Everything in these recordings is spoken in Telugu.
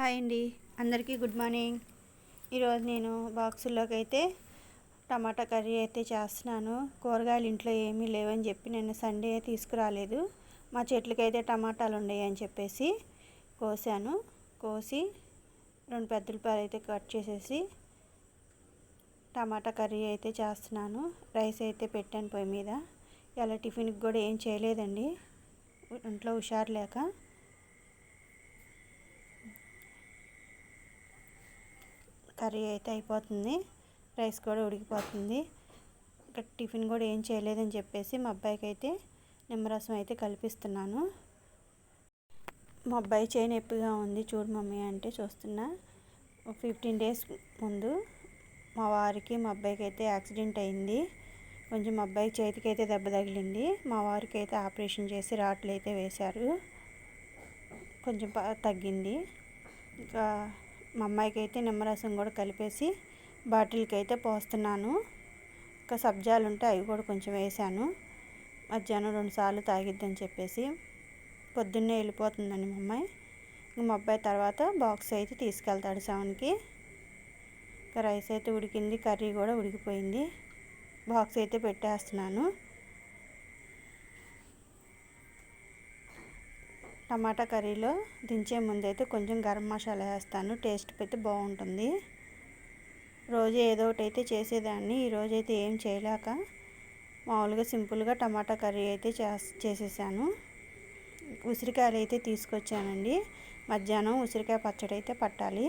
హాయ్ అండి. అందరికీ గుడ్ మార్నింగ్. ఈరోజు నేను బాక్సుల్లోకి అయితే టమాటా కర్రీ అయితే చేస్తున్నాను. కూరగాయలు ఇంట్లో ఏమీ లేవని చెప్పి నేను సండే తీసుకురాలేదు. మా చెట్లకి అయితే టమాటాలు ఉన్నాయి అని చెప్పేసి కోసాను. కోసి రెండు పెద్ద రూపాయలు అయితే కట్ చేసేసి టమాటా కర్రీ అయితే చేస్తున్నాను. రైస్ అయితే పెట్టాను పొయ్యి మీద. ఇలా టిఫిన్కి కూడా ఏం చేయలేదండి. ఇంట్లో హుషారు లేక కర్రీ అయితే అయిపోతుంది. రైస్ కూడా ఉడికిపోతుంది. ఇక్కడ టిఫిన్ కూడా ఏం చేయలేదని చెప్పేసి మా అబ్బాయికి అయితే నిమ్మరసం అయితే కల్పిస్తున్నాను. మా అబ్బాయి చేయి నొప్పిగా ఉంది. చూడు మమ్మీ అంటే చూస్తున్నా. ఫిఫ్టీన్ డేస్ ముందు మా వారికి మా అబ్బాయికి అయితే యాక్సిడెంట్ అయింది. కొంచెం మా అబ్బాయి చేతికి అయితే దెబ్బ తగిలింది. మా వారికి అయితే ఆపరేషన్ చేసి రాట్లు అయితే వేశారు. కొంచెం తగ్గింది. ఇంకా మా అమ్మాయికి అయితే నిమ్మరసం కూడా కలిపేసి బాటిల్కి అయితే పోస్తున్నాను. ఇంకా సబ్జాలు ఉంటే అవి కూడా కొంచెం వేసాను మధ్యాహ్నం రెండు సార్లు తాగిద్దని చెప్పేసి పొద్దున్నే వెళ్ళిపోతుందండి మా అమ్మాయి. మా అబ్బాయి తర్వాత బాక్స్ అయితే తీసుకెళ్తాడు సెవెన్కి. ఇంకా రైస్ అయితే ఉడికింది కర్రీ కూడా ఉడికిపోయింది. బాక్స్ అయితే పెట్టేస్తున్నాను. టమాటా కర్రీలో దించే ముందైతే కొంచెం గరం మసాలా వేస్తాను. టేస్ట్ పెట్టి బాగుంటుంది. రోజు ఏదో ఒకటి అయితే చేసేదాన్ని ఈరోజు అయితే ఏం చేయలేక మామూలుగా సింపుల్గా టమాటా కర్రీ అయితే చేసేసాను. ఉసిరికాయలు అయితే తీసుకొచ్చానండి. మధ్యాహ్నం ఉసిరికాయ పచ్చడి అయితే పట్టాలి.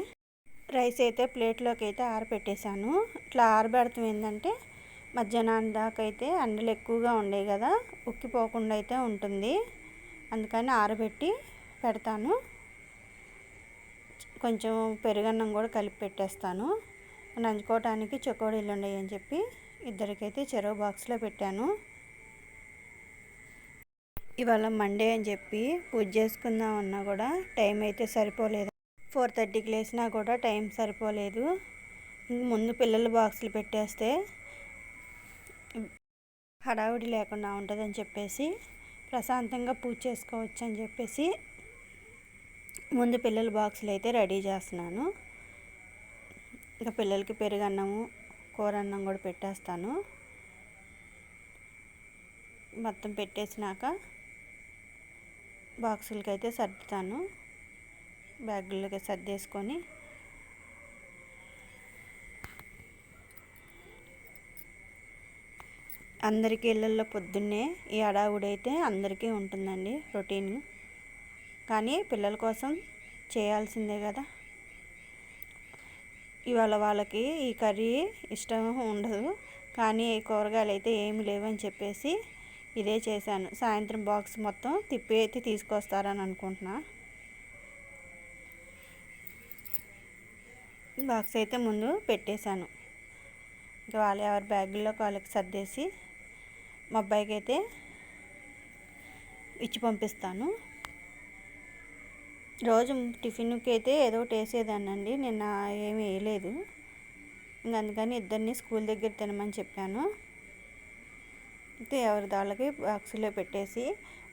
రైస్ అయితే ప్లేట్లోకి అయితే ఆరబెట్టేశాను ఇట్లా ఆరబెడతాం ఏంటంటే మధ్యాహ్నం దాకా అయితే అండలు ఎక్కువగా ఉండేవి కదా ఉక్కిపోకుండా అయితే ఉంటుంది. అందుకని ఆరబెట్టి పెడతాను. కొంచెం పెరుగన్నం కూడా కలిపి పెట్టేస్తాను. నంచుకోవటానికి చకోడీలు ఉన్నాయి అని చెప్పి ఇద్దరికైతే చెరువు బాక్స్లో పెట్టాను. ఇవాళ మండే అని చెప్పి పూజ చేసుకుందాం అన్నా కూడా టైం అయితే సరిపోలేదు. ఫోర్ థర్టీకి లేసినా కూడా టైం సరిపోలేదు. ముందు పిల్లల బాక్సులు పెట్టేస్తే హడావుడి లేకుండా ఉంటుందని చెప్పేసి ప్రశాంతంగా పూజ చేసుకోవచ్చు అని చెప్పేసి ముందు పిల్లల బాక్సులు అయితే రెడీ చేస్తున్నాను. ఇంకా పిల్లలకి పెరుగన్నము కూర అన్నం కూడా పెట్టేస్తాను. మొత్తం పెట్టేసినాక బాక్సులకి అయితే సర్దుతాను. బ్యాగులకి సర్దేసుకొని అందరికీ ఇళ్ళల్లో పొద్దున్నే ఈ అడావుడైతే అందరికీ ఉంటుందండి రొటీన్. కానీ పిల్లల కోసం చేయాల్సిందే కదా. ఇవాళ వాళ్ళకి ఈ కర్రీ ఇష్టం ఉండదు. కానీ కూరగాయలు అయితే ఏమి లేవని చెప్పేసి ఇదే చేశాను. సాయంత్రం బాక్స్ మొత్తం తిప్పి అయితే తీసుకొస్తారని అనుకుంటున్నా. బాక్స్ అయితే ముందు పెట్టేశాను. వాళ్ళు ఎవరి బ్యాగుల్లో వాళ్ళకి సర్దేసి మా అబ్బాయికి అయితే ఇచ్చి పంపిస్తాను. రోజు టిఫిన్కి అయితే ఏదో ఒకటి వేసేదానండి నిన్న ఏమీ వేయలేదు. ఇంక అందుకని ఇద్దరిని స్కూల్ దగ్గర తినమని చెప్పాను. అయితే ఎవరి దాళ్ళకి బాక్సులో పెట్టేసి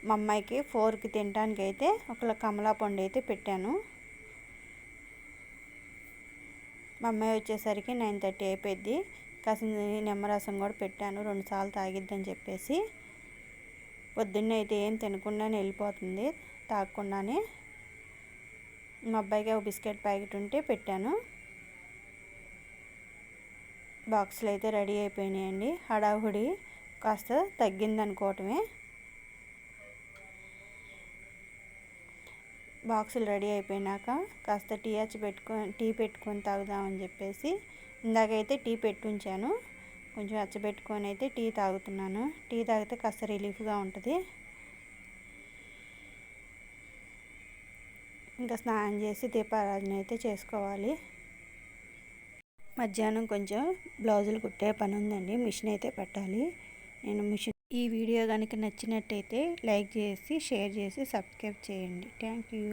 మా అమ్మాయికి ఫోర్కి తినడానికి అయితే ఒక కమలా పండు అయితే పెట్టాను. మా అమ్మాయి వచ్చేసరికి నైన్ థర్టీ అయిపోయింది కాసిన నిమ్మరసం కూడా పెట్టాను. రెండుసార్లు తాగిద్దని చెప్పేసి పొద్దున్నే అయితే ఏం తినకుండానే వెళ్ళిపోతుంది తాగకుండానే. మా అబ్బాయికి ఒక బిస్కెట్ ప్యాకెట్ ఉంటే పెట్టాను. బాక్సులు అయితే రెడీ అయిపోయినాయండి. హడాహుడి కాస్త తగ్గింది బాక్సులు రెడీ అయిపోయినాక కాస్త టీ వచ్చి పెట్టుకొని టీ పెట్టుకొని తాగుదామని చెప్పేసి ఇందాకైతే టీ పెట్టుంచాను. కొంచెం అచ్చబెట్టుకొని అయితే టీ తాగుతున్నాను. టీ తాగితే కాస్త రిలీఫ్గా ఉంటుంది. ఇంకా స్నానం చేసి దీపారాధన అయితే చేసుకోవాలి. మధ్యాహ్నం కొంచెం బ్లౌజులు కుట్టే పని ఉందండి మిషన్ అయితే పెట్టాలి. నేను మిషన్ ఈ వీడియో కనుక నచ్చినట్టయితే లైక్ చేసి షేర్ చేసి సబ్స్క్రైబ్ చేయండి. Thank you.